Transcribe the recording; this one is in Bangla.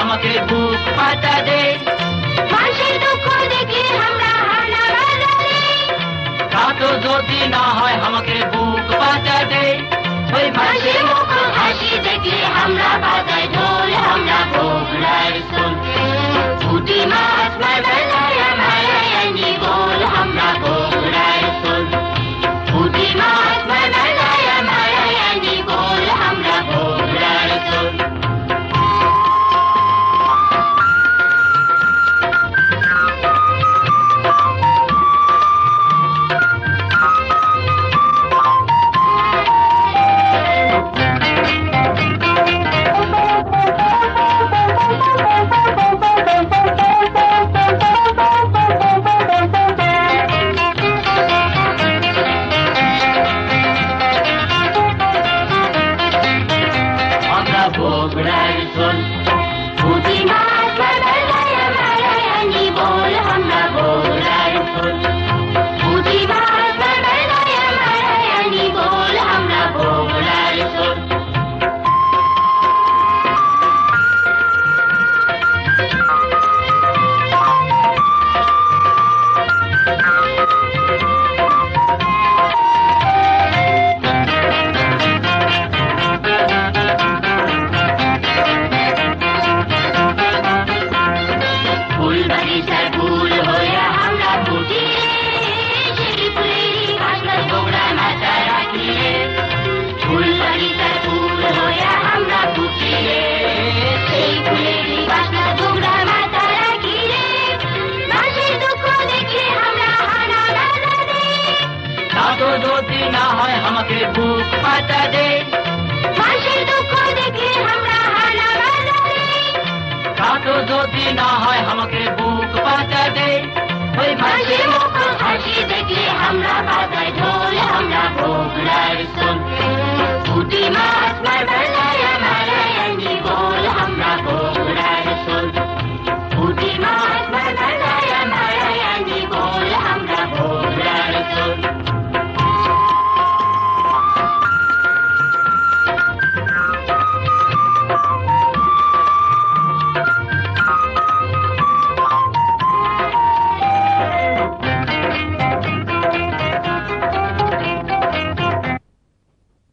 আমাকে বুক পাতা দে। তা যদি না হয় আমাকে বুক পাতা দে। ওই মাসে মুখ হাসি দেখলে আমরা বাজাই ঢোল আমরা সুন পুঁটি মাছ புகழாய் சொல் புதினா கதலய மலய நீ போல் ஹம்ரா போலாய் சொல் ফুল হইয়া আমরা ফুটি বাসনা গোড়া মাথা রাখিলে ফুল বাগিচার ফুল হইয়া আমরা ফুটি সেই ফুলেরই বাসনা গোড়া মাথা রাখিলে মাসের দুঃখ দেখে আমরা হানা বাজারে তা তো যদি না হয় আমাকে বুক পাতা দে। মাসের দুঃখ দেখে আমরা হানা বাজারে তা তো যদি না হয় আমাকে বুক मुख पाता दे ওই মাঝে মুখ হাসি দেখলে আমরা বাজাই ঢোল আমরা ভোগলার সঙ্গে